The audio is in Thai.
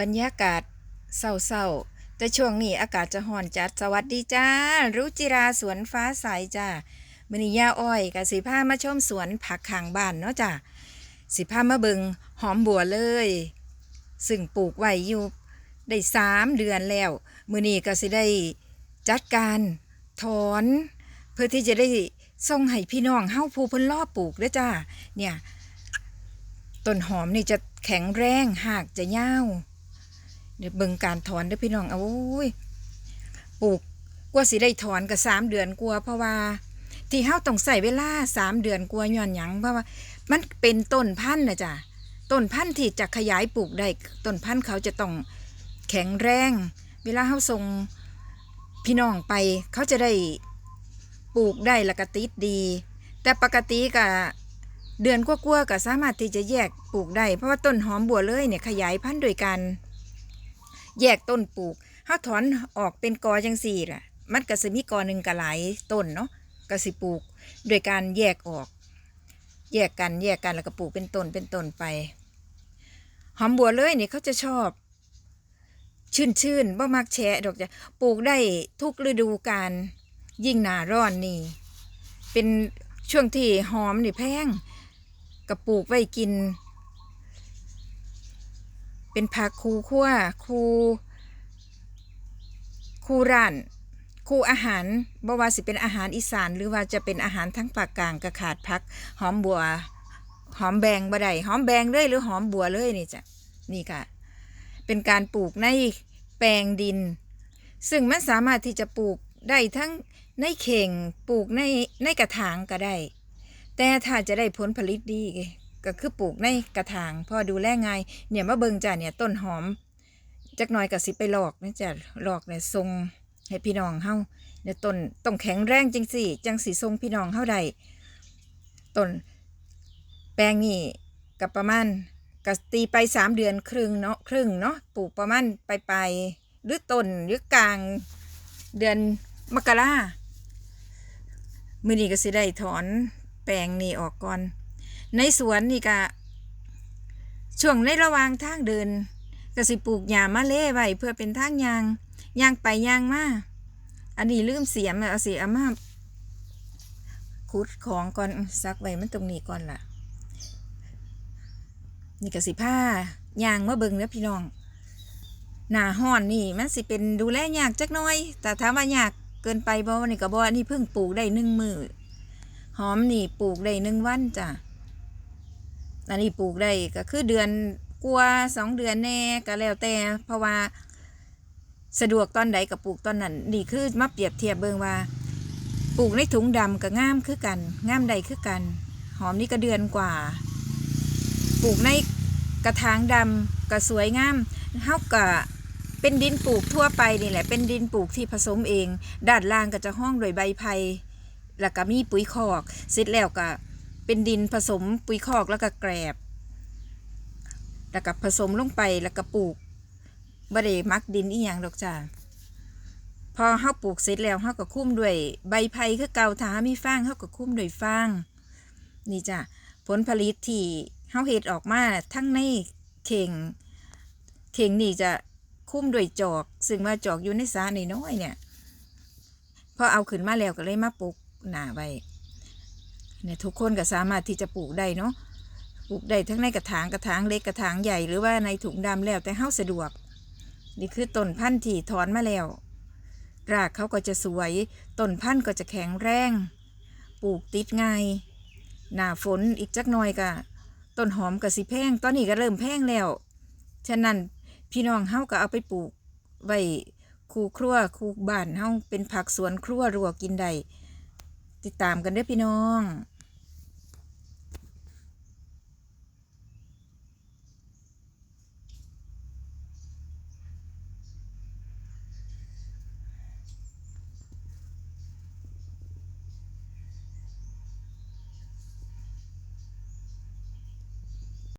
บรรยากาศเศร้าๆ แต่ช่วงนี้อากาศจะห่อนจัดสวัสดีจ้า รุจิราสวนฟ้าใสจ้ามณีย่าอ้อยกับสีผ้ามาชมสวนผักข้างบ้านเนาะจ้าสีผ้ามาเบิงหอมบัวเลย ซึ่งปลูกไว้อยู่ได้สามเดือนแล้ว มือนี้ก็สิได้จัดการถอน เพื่อที่จะได้ส่งให้พี่น้องเฮาผู้เพิ่นรอปลูกเด้อจ้า เนี่ยต้นหอมนี่จะแข็งแรงหากจะยาว เดี๋ยวเบิ่งการถอนเด้อพี่น้องเอาโอ้ยปลูกกว่าสิได้ถอนก็สามเดือนกว่าเพราะว่า ที่เฮาต้องใส่เวลาสามเดือนกว่าย้อนหยังเพราะว่ามันเป็นต้นพันธุ์นะจ้ะต้นพันธุ์ที่จะขยายปลูกได้ต้นพันธุ์เขาจะต้องแข็งแรง เวลาเฮาส่งพี่น้องไปเขาจะได้ปลูกได้ล้วก็ติดดี แต่ปกติก็เดือนกว่าๆก็สามารถที่จะแยกปลูกได้ เพราะว่าต้นหอมบัวเลยเนี่ยขยายพันธุ์โดยการ แยกต้นปลูกเฮาถอนออกเป็นกอจังสี่ล่ะ มันก็สิมีกอหนึ่งก็หลายต้นเนาะก็สิปลูกโดยการแยกออก แยกกันแยกกันแล้วก็ปลูกเป็นต้นเป็นต้นไป หอมบัวเลยเนี่ยเขาจะชอบ ชื่นชื่นๆบ่มักแฉะดอกจะปลูกได้ทุกฤดูกาลยิ่งหนาร้อนนี่ เป็นช่วงที่หอมนี่แพงกระปลูกไว้กิน เป็นผักคูขั้วคูคูร้านคูอาหารบ่ว่าสิเป็นอาหารอีสาน หรือว่าจะเป็นอาหารทั้งปากกลางกระขาดพักหอมบัวหอมแบงบ่ได้หอมแบงเลยหรือหอมบัวเลยนี่จ้ะนี่ค่ะ เป็นการปลูกในแปลงดิน ซึ่งมันสามารถที่จะปลูกได้ทั้งในเข่งปลูกในในกระถางก็ได้ แต่ถ้าจะได้ผลผลิตดี ก็คือปลูกในกระถางพอดูแลง่ายเนี่ยมาเบิงจ้ะเนี่ยต้นหอมจักหน่อยก็สิไปหลอกนะจ้ะหลอกเนี่ยทรงให้พี่น้องเฮาเนี่ยต้นต้องแข็งแรงจังสิจังสิทรงพี่น้องเฮาได้ต้นแปลงนี่กับประมาณก็ตีไปสามเดือนครึ่งเนาะครึ่งเนาะปลูกประมาณไปไปหรือต้นหรือกลางเดือนมกรามือนี้ก็สิได้ถอนแปลงนี่ออกก่อน ในสวนนี่ก็ช่วงในระหว่างทางเดินก็สิปลูกหญ้ามาเล่ไว้เพื่อเป็นทางยางยางไปยางมาอันนี้ลืมเสียมเอาสิเอามาขุดของก่อนซักไว้มันตรงนี้ก่อนล่ะ นี่ก็สิผ้ายางมาเบิ่งเด้อพี่น้องหนาห้อนนี่มันสิเป็นดูแลยากจักน้อย แต่ถามว่ายากเกินไปบ่นี่ก็บ่นนี้เพิ่งปลูกได้หนึ่งมือหอมนี่ปลูกได้หนึ่งวันจ้ะ อันนี้ปลูกได้ก็คือเดือนกว่าสองเดือนแน่ก็แล้วแต่เพราะว่าสะดวกตอนใดก็ปลูกตอนนั้นนี่คือมาเปรียบเทียบเบิ่งว่า ปลูกในถุงดำก็งามคือกันงามใดคือกัน หอมนี่ก็เดือนกว่า ปลูกในกระถางดำก็สวยงามเฮาก็เป็นดินปลูกทั่วไปนี่แหละ เป็นดินปลูกที่ผสมเองด้านล่างก็จะห้องโดยใบไผ่แล้วก็มีปุ๋ยคอกเสร็จแล้วก็ เป็นดินผสมปุ๋ยคอกแล้วก็แกรบ แล้วก็ผสมลงไปแล้วก็ปลูกบ่ได้มักดินอีหยังดอกจ้าพอเฮาปลูกเสร็จแล้วเฮาก็คุ้มด้วยใบไผ่คือเก่าถามีฟางเฮาก็คุ้มด้วยฟางนี่จ้ะผลผลิตที่เฮาเฮ็ดออกมาทั้งในเข่งเข่งนี่จะคุ้มด้วยจอก ซึ่งว่าจอกอยู่ในสาน้อยๆเนี่ยพอเอาขึ้นมาแล้วก็เลยมาปลูกหนาไว้ เนี่ยทุกคนก็สามารถที่จะปลูกได้เนาะปลูกได้ทั้งในกระถางกระถางเล็กกระถางใหญ่หรือว่าในถุงดำแล้วแต่เฮาสะดวก นี่คือต้นพันธุ์ที่ถอนมาแล้ว รากเขาก็จะสวยต้นพันธุ์ก็จะแข็งแรงปลูกติดง่ายหน้าฝนอีกจักหน่อยก็ต้นหอมก็สิแพงตอนนี้ก็เริ่มแพงแล้ว ฉะนั้นพี่น้องเฮาก็เอาไปปลูกไว้คูครัวคูบ้านเฮาเป็นผักสวนครัวรัวกินได้ติดตามกันเด้อพี่น้อง